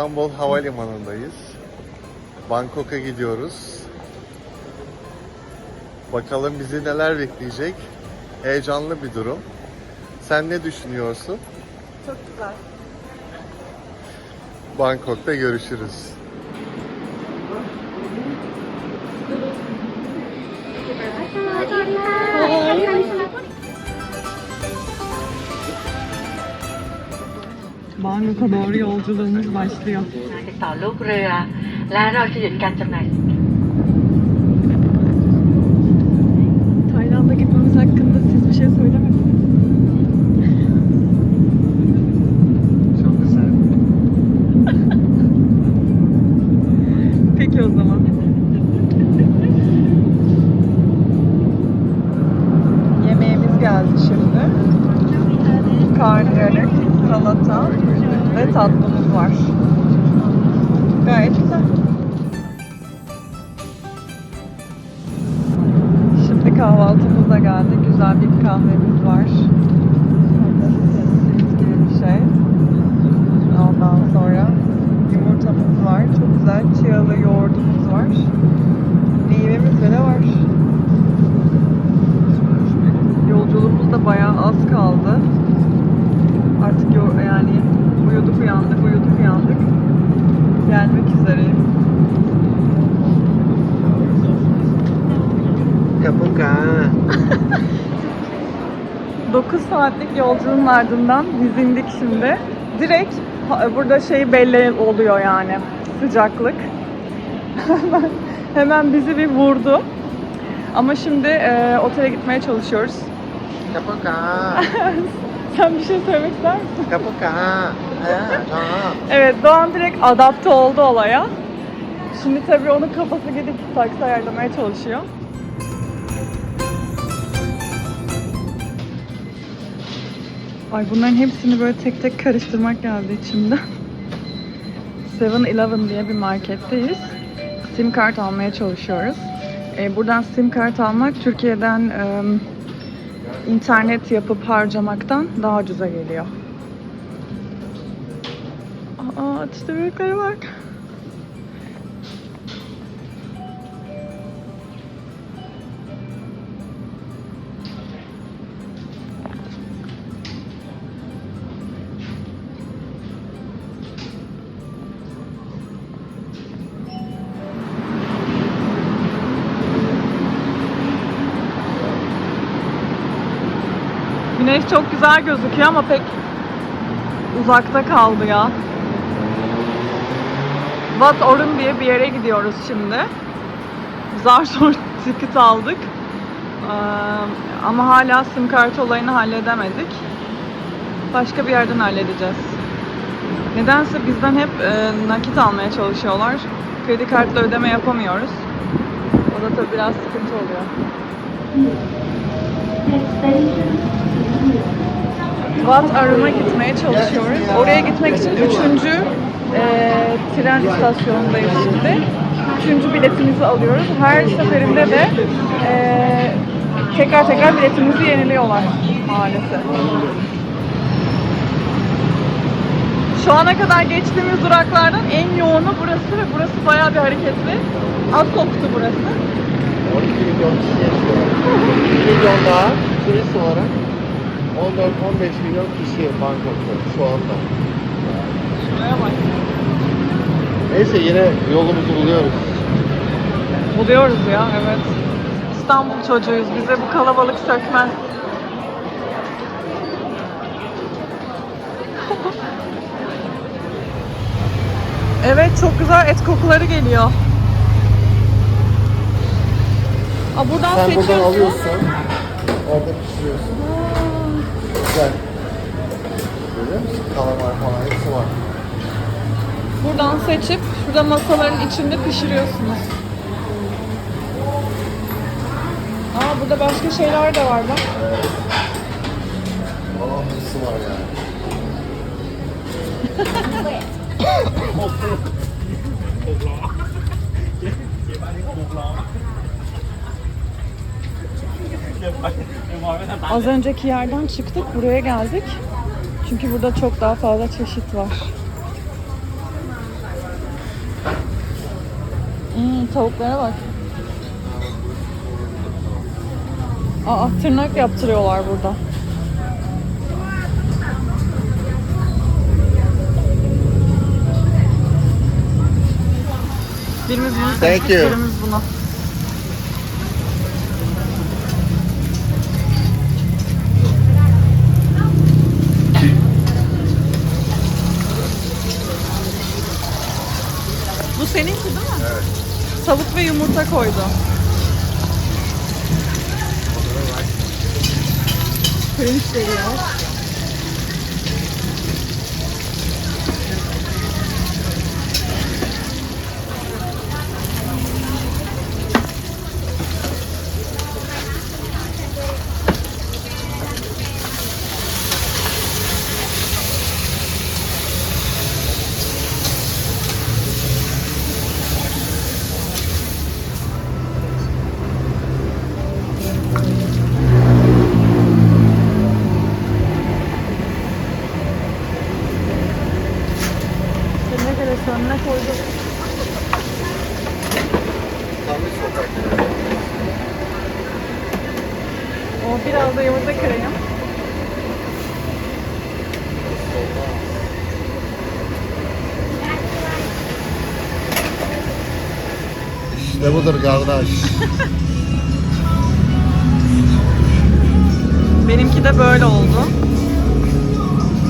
İstanbul Havalimanı'ndayız. Bangkok'a gidiyoruz. Bakalım bizi neler bekleyecek. Heyecanlı bir durum. Sen ne düşünüyorsun? Çok güzel. Bangkok'ta görüşürüz. Bangkok'a doğru yolculuğumuz başlıyor. ติดต่อลูกเรือ และเราจะหยุดการจำหน่าย Gelmek üzereyim. Kapuka. 9 saatlik yolculuğun ardından biz indik şimdi. Direkt burada şey belli oluyor yani sıcaklık. Hemen, hemen bizi bir vurdu. Ama şimdi e, otele gitmeye çalışıyoruz. Kapuka. Sen bir şey söylemek ister misin? Evet Doğan direkt adapte oldu olaya. Şimdi tabii onun kafası gidip taksi ayarlamaya çalışıyor. Ay bunların hepsini böyle tek tek karıştırmak geldi içimden. 7-Eleven diye bir marketteyiz. Sim kart almaya çalışıyoruz. Ee, buradan sim kart almak Türkiye'den e, internet yapıp harcamaktan daha ucuza geliyor. Aa işte büyüklere bak. Güneş çok güzel gözüküyor ama pek uzakta kaldı ya. Wat Orun diye bir yere gidiyoruz şimdi. Zar zor ticket aldık. Ee, ama hala sim kart olayını halledemedik. Başka bir yerden halledeceğiz. Nedense bizden hep e, nakit almaya çalışıyorlar. Kredi kartla ödeme yapamıyoruz. O da tabii biraz sıkıntı oluyor. Wat Arun'a gitmeye çalışıyoruz. Oraya gitmek için üçüncü e, tren istasyonundayız şimdi. Üçüncü biletimizi alıyoruz. Her seferinde de e, tekrar tekrar biletimizi yeniliyorlar maalesef. Şu ana kadar geçtiğimiz duraklardan en yoğunu burası ve burası bayağı bir hareketli. Az koktu burası. 12 milyon kişi yaşıyor. 1 milyon daha turist olarak 14-15 milyon kişi Bangkok'ta şu anda. Şuraya bak. Neyse yine yolumuzu buluyoruz. Buluyoruz ya evet. İstanbul çocuğuyuz. Bize bu kalabalık sökmez. evet çok güzel et kokuları geliyor. Aa, buradan Sen seçiyorsun. buradan alıyorsun. Orada pişiriyorsun. Güzel. Görüyor musun? Kalamar falan hepsi var. Buradan seçip şurada masaların içinde pişiriyorsunuz. Aa burada başka şeyler de var bak. Hepsi var yani. Az önceki yerden çıktık, buraya geldik. Çünkü burada çok daha fazla çeşit var. Hmm, tavuklara bak. Aa, tırnak yaptırıyorlar burada. Birimiz bunu Thank seçtik, you. birimiz bunu. Bu seninki değil mi? Tavuk ve yumurta koydu. Pirinç veriyor. Ne kadar önüne koydu. Tam bir sokak. O biraz da yumurta kırayım. İşte budur kardeş. Benimki de böyle oldu.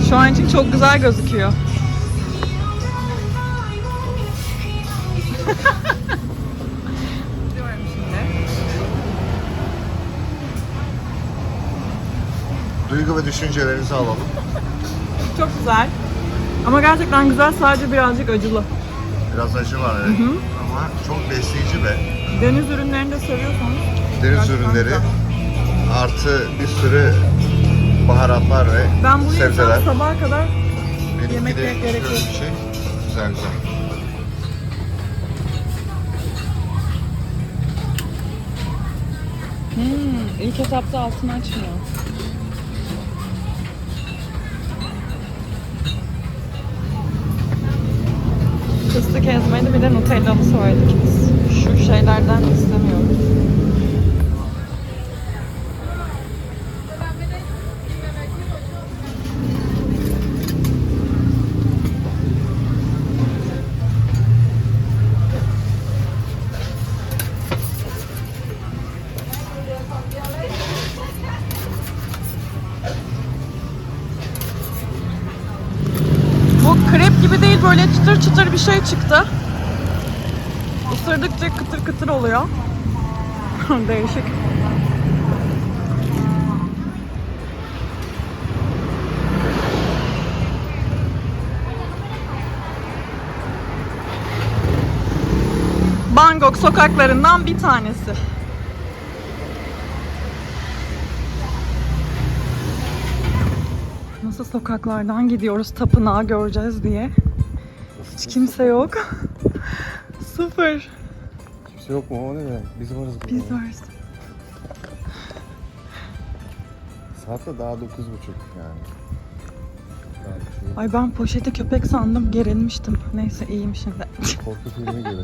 Şu an için çok güzel gözüküyor. Duygu ve düşüncelerinizi alalım. Çok güzel. Ama gerçekten güzel sadece birazcık acılı. Biraz acı var evet. Ama çok besleyici ve Deniz ürünlerini de seviyorsanız deniz Gerçekten ürünleri güzel. artı bir sürü baharatlar ve ben bunu sebzeler. yesem sabaha kadar Benimki yemek de gerek şöyle yok. bir şey. Güzel güzel. Hmm, ilk etapta altını açmıyor. Bir de nutellalı söyledik biz. Şu şeylerden istemiyoruz. Bu krep gibi değil böyle çıtır çıtır bir şey çıktı. Kıtır kıtır oluyor. Değişik. Bangkok sokaklarından bir tanesi. Nasıl sokaklardan gidiyoruz tapınağı göreceğiz diye. Hiç kimse yok. Sıfır. Kimse yok mu? O ne demek? Biz varız burada. Biz varız. Saat de daha 9.30 yani. Daha bir şey. Ay ben poşeti köpek sandım gerilmiştim. Neyse iyiyim şimdi. Korku filmi gibi.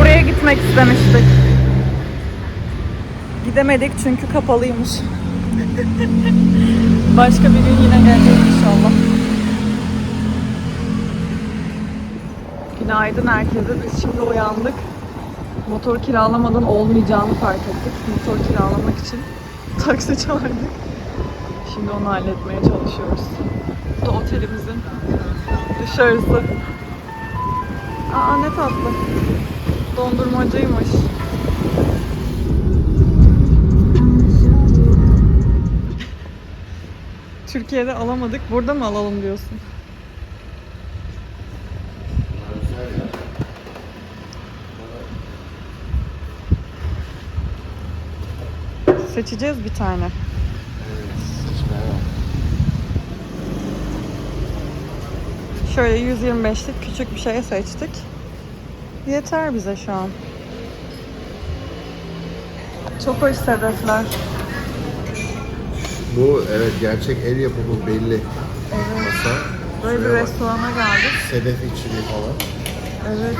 Buraya gitmek istemiştik. Gidemedik çünkü kapalıymış. Başka bir gün yine geleceğiz inşallah. Günaydın herkese. Biz şimdi uyandık. Motor kiralamadan olmayacağını fark ettik. Motor kiralamak için taksi çağırdık. Şimdi onu halletmeye çalışıyoruz. Bu da otelimizin dışarısı. Aa ne tatlı. Dondurmacıymış. Türkiye'de alamadık. Burada mı alalım diyorsun? Seçeceğiz bir tane. Şöyle 125'lik küçük bir şey seçtik. Yeter bize şu an. Çok hoş sedefler. Bu evet gerçek el yapımı belli. Evet. Masa Böyle bir Şuraya bak. restorana geldik. Sedef içiliği falan. Evet.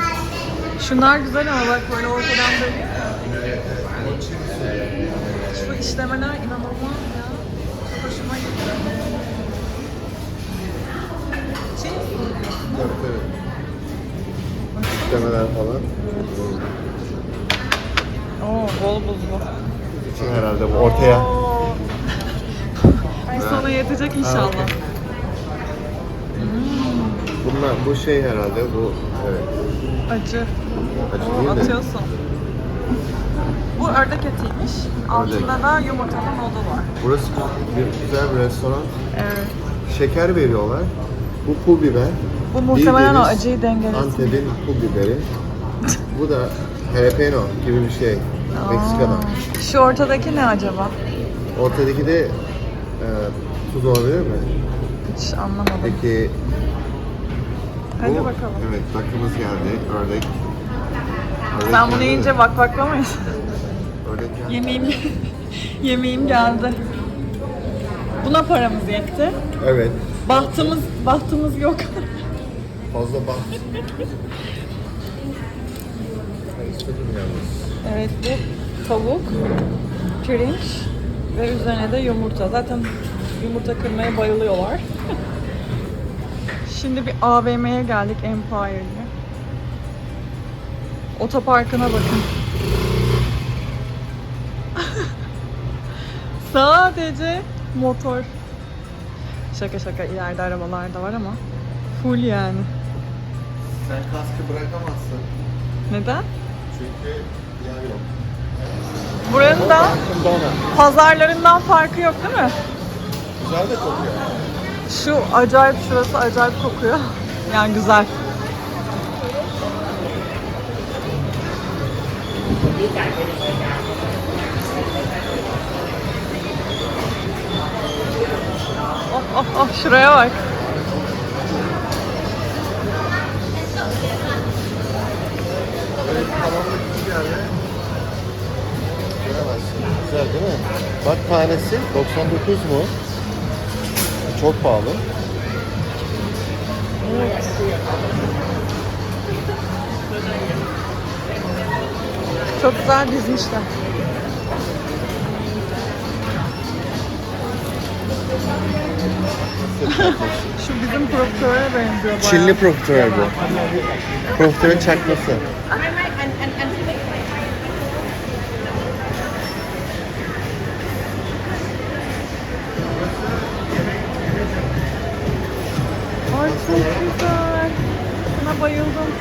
Şunlar güzel ama bak böyle ortadan böyle. İşlemeler inanılmaz ya. Çok hoşuma gitti. Diyorsun. Tabii tabii. İşlemeler falan. Oo, bol buzlu. İçin herhalde bu ortaya. Oo. Ay sana yetecek inşallah. okey. Bunlar bu şey herhalde bu evet. Acı. Acı Oo, değil de. atıyorsun. Bu ördek etiymiş. Altında da yumurtalı nodu var. Burası bir güzel bir restoran. Evet. Şeker veriyorlar. Bu pul biber. Bu muhtemelen o acıyı dengelesin. Antep'in pul biberi. bu da jalapeno gibi bir şey. Meksika'dan. Aa, Şu ortadaki ne acaba? Ortadaki de e, tuz olabilir mi? Hiç anlamadım. Peki Hadi bu, bakalım. Evet bakımız geldi. Ördek. Ördek Ben bunu yiyince. Ördek geldi. Yemeğim, yemeğim geldi. Buna paramız yetti. Evet. Bahtımız, bahtımız yok. Fazla bak. Ben istedim yalnız. evet bu tavuk, pirinç ve üzerine de yumurta. Zaten yumurta kırmaya bayılıyorlar. Şimdi bir AVM'ye geldik Empire'ye. Otoparkına bakın. Sadece motor. Şaka şaka ileride arabalar da var ama full yani. Sen kaskı bırakamazsın. Neden? Çünkü yer yok. Buranın da pazarlarından farkı yok değil mi? Güzel de kokuyor. Şu acayip şurası acayip kokuyor. Yani güzel. Oh oh şuraya bak. Evet. Güzel değil mi? Bak tanesi 99 mu? Çok pahalı. Çok güzel dizmişler. Şu bizim profesöre benziyor bayağı. Çinli profiterol bu. Profiterol çakması. Ay çok güzel. Buna bayıldım.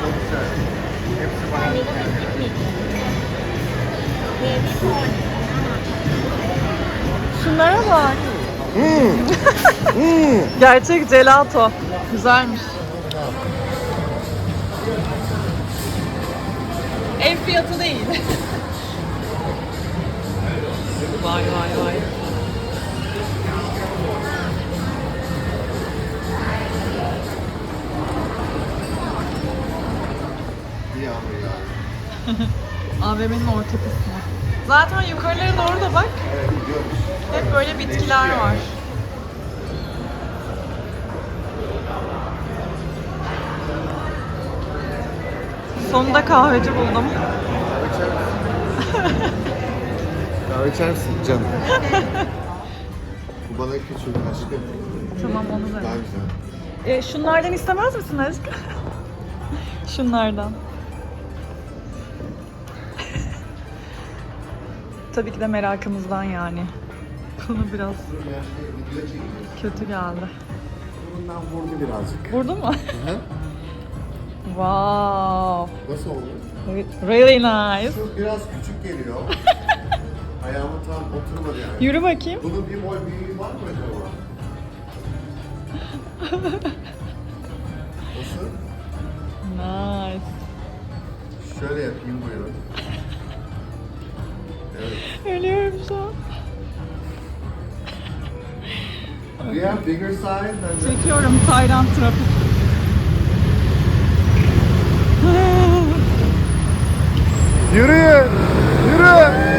Şunlara bak. Hmm. Hmm. Gerçek gelato. Güzelmiş. Ev fiyatı değil. vay vay vay. AVM'nin orta kısmı. Zaten yukarılara doğru da bak. Evet. Hep böyle bitkiler var. Sonunda kahveci buldum. Kahve içer misin canım? Bu bana küçük aşkım. Tamam onu da. Daha güzel. E, şunlardan istemez misin aşkım? şunlardan. Tabii ki de merakımızdan yani. Bunu biraz kötü geldi. Bundan vurdu birazcık. Vurdu mu? Hı hı. wow. Nasıl oldu? Really nice. Şu biraz küçük geliyor. Ayağımı tam oturmadı yani. Yürü bakayım. Bunun bir boy büyüğü var mı acaba? Nasıl? Nice. Şöyle yapayım buyurun. Evet. Ölüyorum şu an. Yeah, bigger size than the... Çekiyorum Tayland trafik. Yürüyün! Yürü!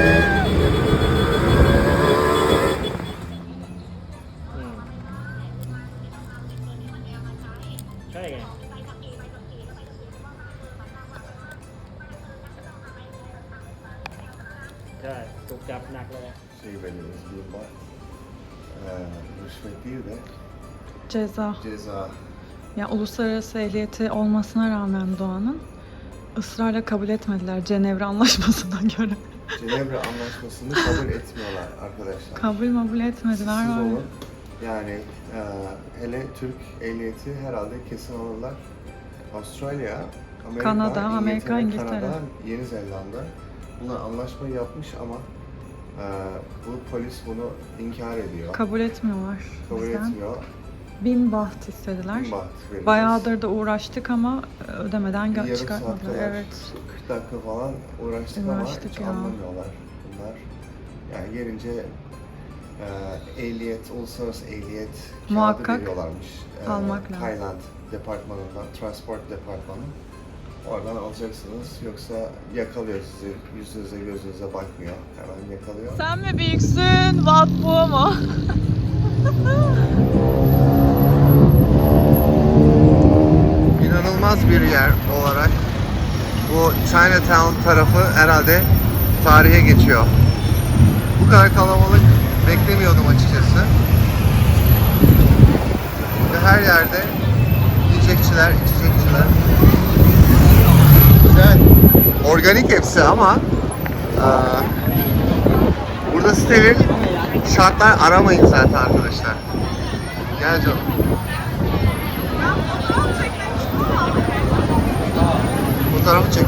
See Rüşvet değil de Ceza. ceza. Ya uluslararası ehliyeti olmasına rağmen Doğan'ın ısrarla kabul etmediler Cenevre Anlaşması'na göre. Cenevre Anlaşması'nı kabul etmiyorlar arkadaşlar. kabul mabul etmediler. Siz var olun. Yani e, hele Türk ehliyeti herhalde kesin alırlar. Avustralya, Amerika, Kanada, Amerika, İngiltere. Kanada, Yeni Zelanda bunlar anlaşma yapmış ama e, bu polis bunu inkar ediyor. Kabul etmiyorlar. kabul bizden. etmiyor. Bin baht istediler. Bin baht vereceğiz. Bayağıdır da uğraştık ama ödemeden Bir gö- yarım çıkartmadılar. Evet. 40 dakika falan uğraştık, Uğraştık ama hiç ya. anlamıyorlar bunlar. Yani gelince e, ehliyet, uluslararası ehliyet kağıdı Muhakkak veriyorlarmış. E, almak lazım. Tayland departmanından, transport departmanı. Oradan alacaksınız yoksa yakalıyor sizi, yüzünüze gözünüze bakmıyor. Hemen yakalıyor. Sen mi büyüksün, Watt bu mu? İnanılmaz bir yer olarak bu Chinatown tarafı herhalde tarihe geçiyor. Bu kadar kalabalık beklemiyordum açıkçası. Ve her yerde yiyecekçiler, içecekçiler. Güzel. Organik hepsi ama eee, burada steril şartlar aramayın zaten arkadaşlar. Gel canım. Fotoğrafı çekin.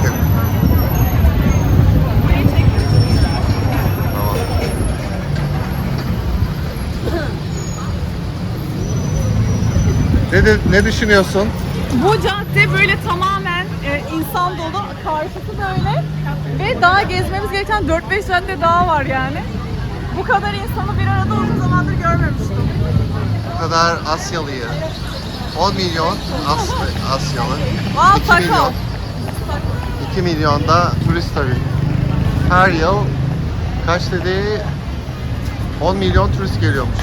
Tamam. Ne, ne düşünüyorsun? Bu cadde böyle e, dolu. Böyle. Ve daha gezmemiz gereken 4-5 cadde daha var yani. Bu kadar insanı bir arada uzun zamandır görmemiştim. Bu kadar Asyalıyı. 10 milyon As Asyalı. Wow, 2 taco. milyon. 2 milyon da turist tabii. Her yıl kaç dedi? 10 milyon turist geliyormuş.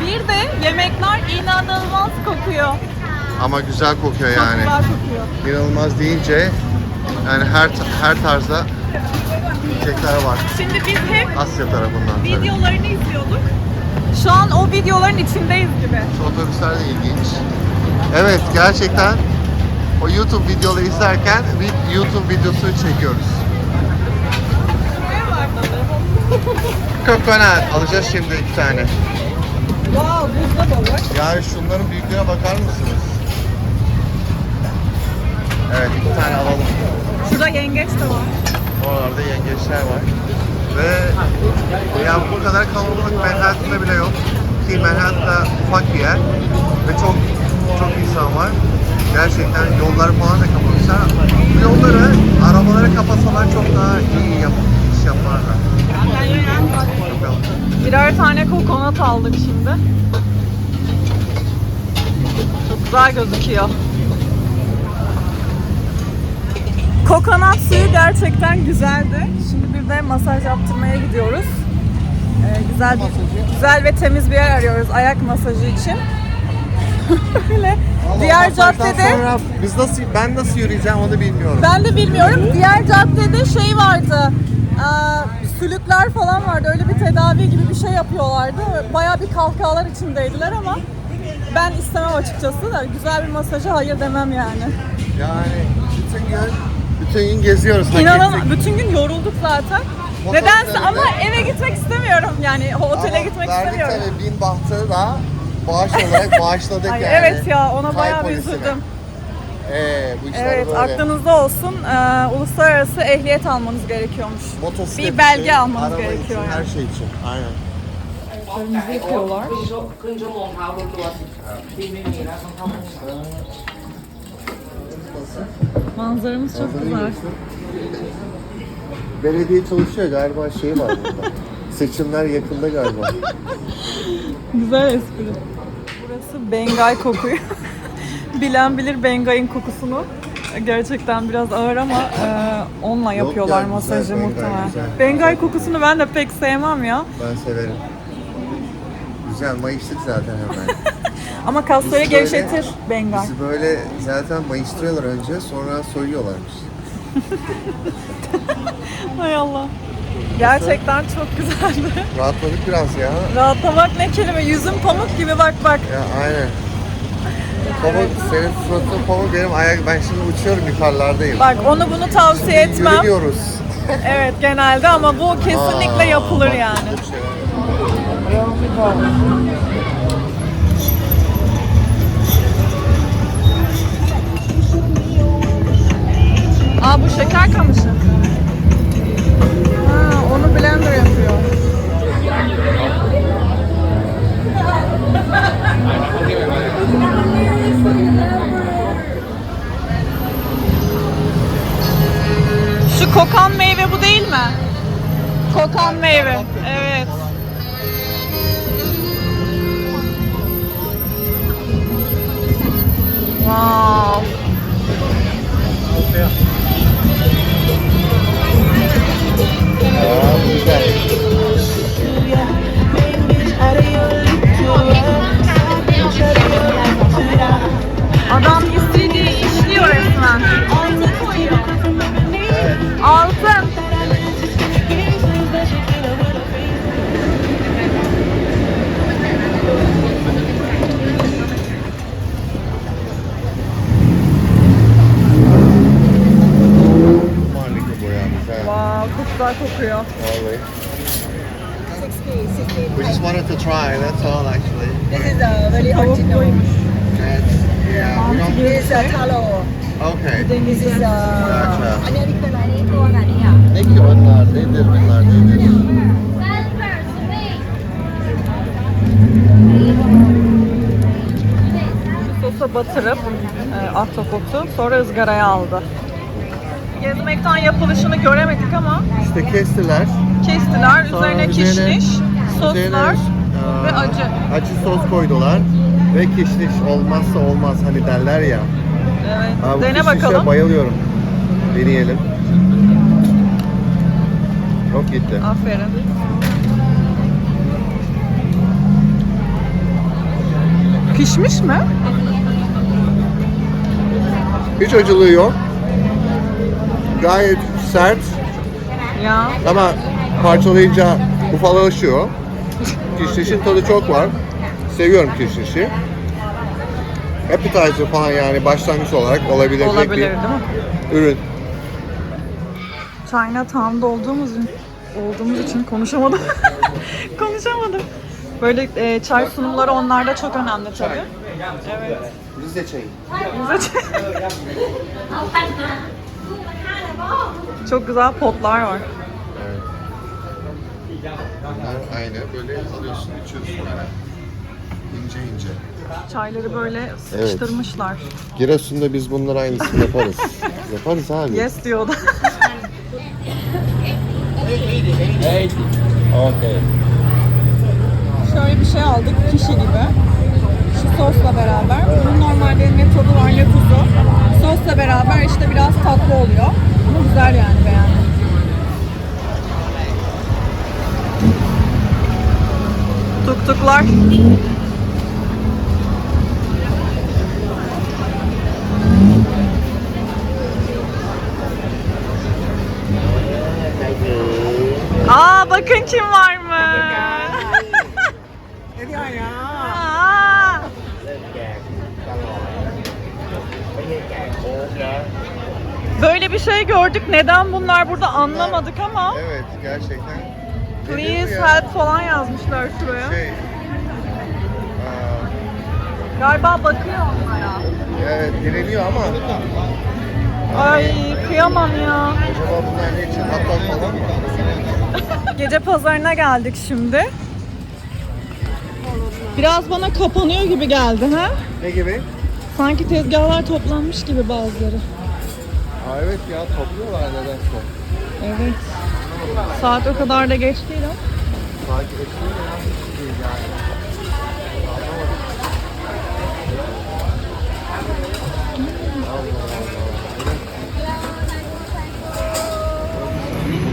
Bir de yemekler inanılmaz kokuyor. Ama güzel kokuyor Çok yani. güzel kokuyor. İnanılmaz deyince yani her her tarzda yiyecekler var. Şimdi biz hep Asya tarafından videolarını izliyorduk. Şu an o videoların içindeyiz gibi. Şu otobüsler de ilginç. Evet gerçekten o YouTube videoları izlerken bir YouTube videosu çekiyoruz. Kokonat alacağız şimdi iki tane. Wow, buzda balık. Yani şunların büyüklüğüne bakar mısınız? Evet iki tane alalım. Şurada yengeç de var. Oralarda yengeçler var. Ve ya bu kadar kalabalık Manhattan'da bile yok. Ki Manhattan da ufak bir yer ve çok çok insan var. Gerçekten yolları falan da. Bu yolları arabalara kapatsalar çok daha iyi yap iş yaparlar. Birer tane kokonat aldık şimdi. Çok güzel gözüküyor. Kokonat suyu gerçekten güzeldi. Şimdi bir de masaj yaptırmaya gidiyoruz. Ee, güzel bir, güzel ve temiz bir yer arıyoruz ayak masajı için. Böyle diğer Masajdan caddede sonra biz nasıl ben nasıl yürüyeceğim onu bilmiyorum. ben de bilmiyorum. Diğer caddede şey vardı. Ee, sülükler falan vardı. Öyle bir tedavi gibi bir şey yapıyorlardı. Bayağı bir kalkalar içindeydiler ama ben istemem açıkçası da güzel bir masaja hayır demem yani. Yani bütün gün bütün gün geziyoruz. ettik. bütün gün yorulduk zaten. Motor Nedense ama eve gitmek istemiyorum. Yani otele Ama gitmek verdik istemiyorum. tabii bin bahtı da bağış olarak bağışladık Ay, yani. evet ya ona Tay bayağı bir polisine. üzüldüm. Ee, bu işler Evet böyle. aklınızda olsun. Ee, uluslararası ehliyet almanız gerekiyormuş. Motosiklet bir belge için, almanız araba gerekiyor için, yani. Her şey için. Aynen. Ayaklarımızı yıkıyorlar. Manzaramız çok güzel. Belediye çalışıyor galiba şey var burada. Seçimler yakında galiba. Güzel espri. Burası Bengay kokuyor. Bilen bilir Bengay'ın kokusunu. Gerçekten biraz ağır ama e, onunla Yok yapıyorlar ya, güzel masajı Bengay, muhtemelen. güzel. Bengay kokusunu ben de pek sevmem ya. Ben severim. Güzel mayıştık zaten hemen. Ama kasları Biz böyle- gevşetir Bengay. Bizi böyle zaten mayıştırıyorlar önce sonra soyuyorlarmış. Hay Allah. Gerçekten çok güzeldi. Rahatladık biraz ya. Rahatlamak ne kelime? Yüzüm pamuk gibi bak bak. Ya aynen. Pamuk, senin suratın pamuk, benim ayak, ben şimdi uçuyorum yukarılardayım. Bak onu bunu tavsiye etmem. Yürüyoruz. Evet genelde ama bu kesinlikle Aa, yapılır bak, yani. Aa bu şeker kamışı. Ha, onu blender yapıyor. Şu kokan meyve bu değil mi? Kokan meyve. Evet. Wow. Aa, Adam istediği işliyor resmen. Altın. güzel kokuyor. Vallahi. We just wanted to try, that's all actually. This is a really original. That's, yeah, we don't... This is a taro. Okay. This is a... Gotcha. Ne ki onlar, nedir bunlar, nedir? Sosa batırıp e, ahtapotu sonra ızgaraya aldı. Gezmekten yapılışını göremedik ama İşte kestiler. kestiler. Sonra Üzerine üzerine- kişniş, soslar Üzerine, ve acı. Acı sos koydular. Ve kişniş olmazsa olmaz hani derler ya. Evet. Aa, bu Dene kişnişe bakalım. bayılıyorum. Deneyelim. Çok gitti. Aferin. Pişmiş mi? Hiç acılığı yok. Gayet sert Ya. ama parçalayınca ufalaşıyor. Kişnişin tadı çok var. Seviyorum kişnişi. Appetizer falan yani başlangıç olarak olabilecek Olabilir bir değil mi? ürün. Chinatown'da olduğumuz için, olduğumuz için konuşamadım. konuşamadım. Böyle e, çay sunumları onlarda çok önemli tabii. Evet. Rize çayı. Bize çok güzel potlar var. Evet. Bunlar aynı böyle alıyorsun içiyorsun yani. İnce ince. Çayları böyle sıkıştırmışlar. Giresun'da biz bunlar aynısını yaparız. yaparız abi. Yes diyordu. Okay. Şöyle bir şey aldık kişi gibi. Şu sosla beraber. Bunun normalde ne tadı var ne tuzu. Sosla beraber işte biraz tatlı oluyor. Güzel yani beğendim. Tuktuklar. Aa bakın kim var mı? Aa, Böyle bir şey gördük. Neden bunlar burada anlamadık ama Evet gerçekten. Please help falan yazmışlar şuraya. Şey. Galiba bakıyor onlara. evet direniyor ama Ay kıyamam ya. acaba bunlar ne için? Dog falan mı? Gece pazarına geldik şimdi. Biraz bana kapanıyor gibi geldi ha? Ne gibi? Sanki tezgahlar toplanmış gibi bazıları. Aa, evet ya topluyorlar nedense. Evet. Saat o kadar da geç değil ama. Takip etmiyor ya. Hiç değil yani.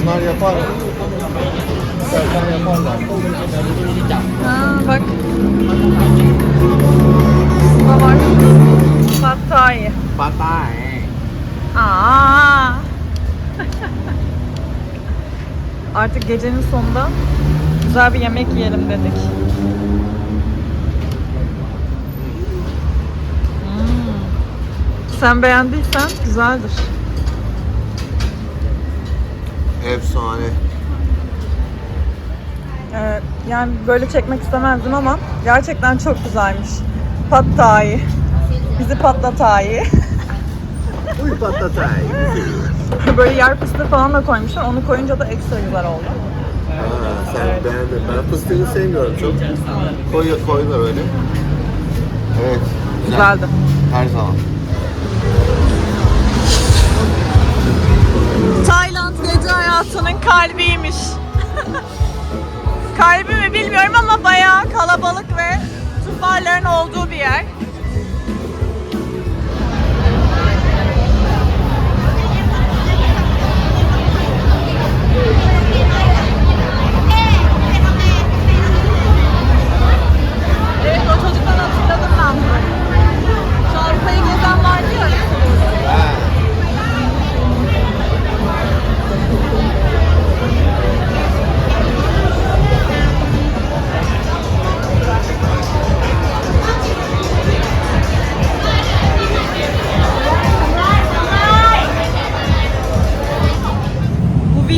Bunlar yapar. İstersen yaparlar. Ha bak. Burada var. Battaniye. Aa. artık gecenin sonunda güzel bir yemek yiyelim dedik. Hmm. Sen beğendiysen güzeldir. Efsane. Evet, yani böyle çekmek istemezdim ama gerçekten çok güzelmiş. Pad thai. Bizi patlatayı. Uy patlatay. böyle yer fıstığı falan da koymuşlar. Onu koyunca da ekstra güzel oldu. Ha, sen beğendin. Ben fıstığını sevmiyorum çok. Koy, koyular öyle. Evet. güzel. Güzeldi. Her zaman. Tayland gece hayatının kalbiymiş. Kalbi mi bilmiyorum ama bayağı kalabalık ve Türk barların olduğu bir yer. Evet o çocuktan hatırladım ben. Şu Avrupa'yı gezen vardı ya.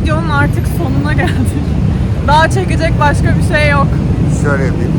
Videonun artık sonuna geldik. Daha çekecek başka bir şey yok. Şöyle yapayım.